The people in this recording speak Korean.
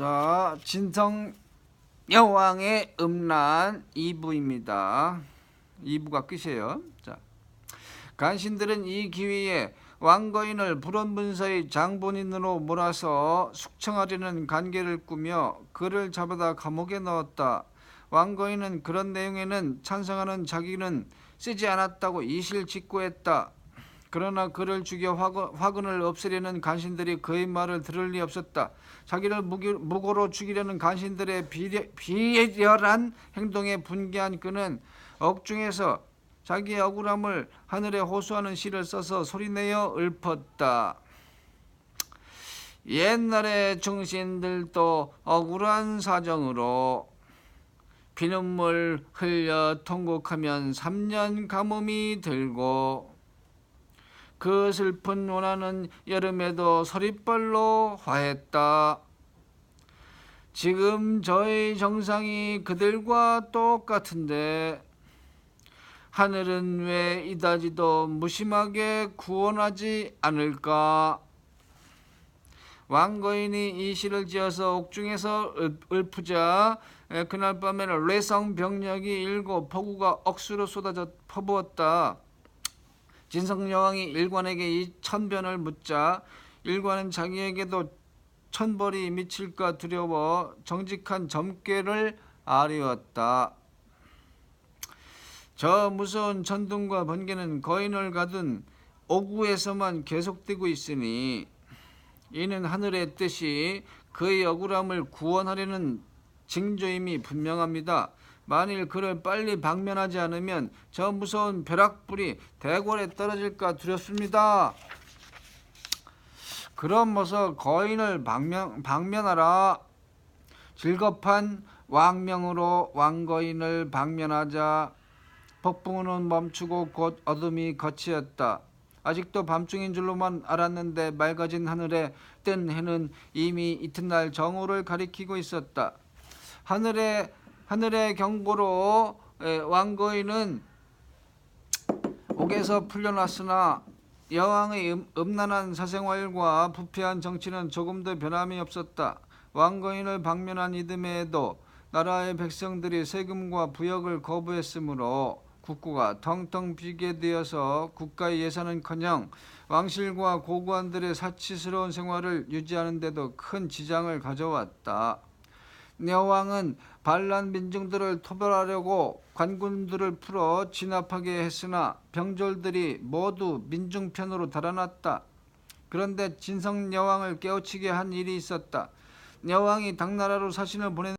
자, 진성 여왕의 음란 2부입니다. 2부가 끝이에요. 자, 간신들은 이 기회에 왕거인을 불원문서의 장본인으로 몰아서 숙청하려는 관계를 꾸며 그를 잡아다 감옥에 넣었다. 왕거인은 그런 내용에는 찬성하는 자기는 쓰지 않았다고 이실직고했다. 그러나 그를 죽여 화근, 화근을 없애려는 간신들이 그의 말을 들을 리 없었다. 자기를 무고로 죽이려는 간신들의 비려, 비열한 행동에 분개한 그는 억중에서 자기의 억울함을 하늘에 호소하는 시를 써서 소리내어 읊었다. 옛날에 중신들도 억울한 사정으로 피눈물 흘려 통곡하면 3년 가뭄이 들고 그 슬픈 원하는 여름에도 서리벌로 화했다. 지금 저의 정상이 그들과 똑같은데 하늘은 왜 이다지도 무심하게 구원하지 않을까? 왕거인이 이 시를 지어서 옥중에서 읊- 읊으자 에, 그날 밤에는 레성 병력이 일고 폭우가 억수로 쏟아져 퍼부었다. 진성 여왕이 일관에게 이 천변을 묻자 일관은 자기에게도 천벌이 미칠까 두려워 정직한 점괘를 아뢰었다. 저 무서운 천둥과 번개는 거인을 가둔 오구에서만 계속되고 있으니 이는 하늘의 뜻이 그의 억울함을 구원하려는 징조임이 분명합니다. 만일 그를 빨리 방면하지 않으면 저 무서운 벼락불이 대궐에 떨어질까 두렵습니다. 그럼 모서 거인을 방면, 방면하라. 즐겁한 왕명으로 왕거인을 방면하자 폭풍우는 멈추고 곧 어둠이 거치었다. 아직도 밤중인 줄로만 알았는데 맑아진 하늘에 뜬 해는 이미 이튿날 정오를 가리키고 있었다. 하늘의 하늘의 경보로 에, 왕거인은 옥에서 풀려났으나 여왕의 음, 음란한 사생활과 부패한 정치는 조금도 변함이 없었다. 왕거인을 방면한 이듬해에도 나라의 백성들이 세금과 부역을 거부했으므로 국고가 텅텅 비게 되어서 국가의 예산은커녕 왕실과 고관들의 사치스러운 생활을 유지하는데도 큰 지장을 가져왔다. 여왕은 반란 민중들을 토벌하려고 관군들을 풀어 진압하게 했으나 병졸들이 모두 민중 편으로 달아났다. 그런데 진성 여왕을 깨우치게 한 일이 있었다. 여왕이 당나라로 사신을 보내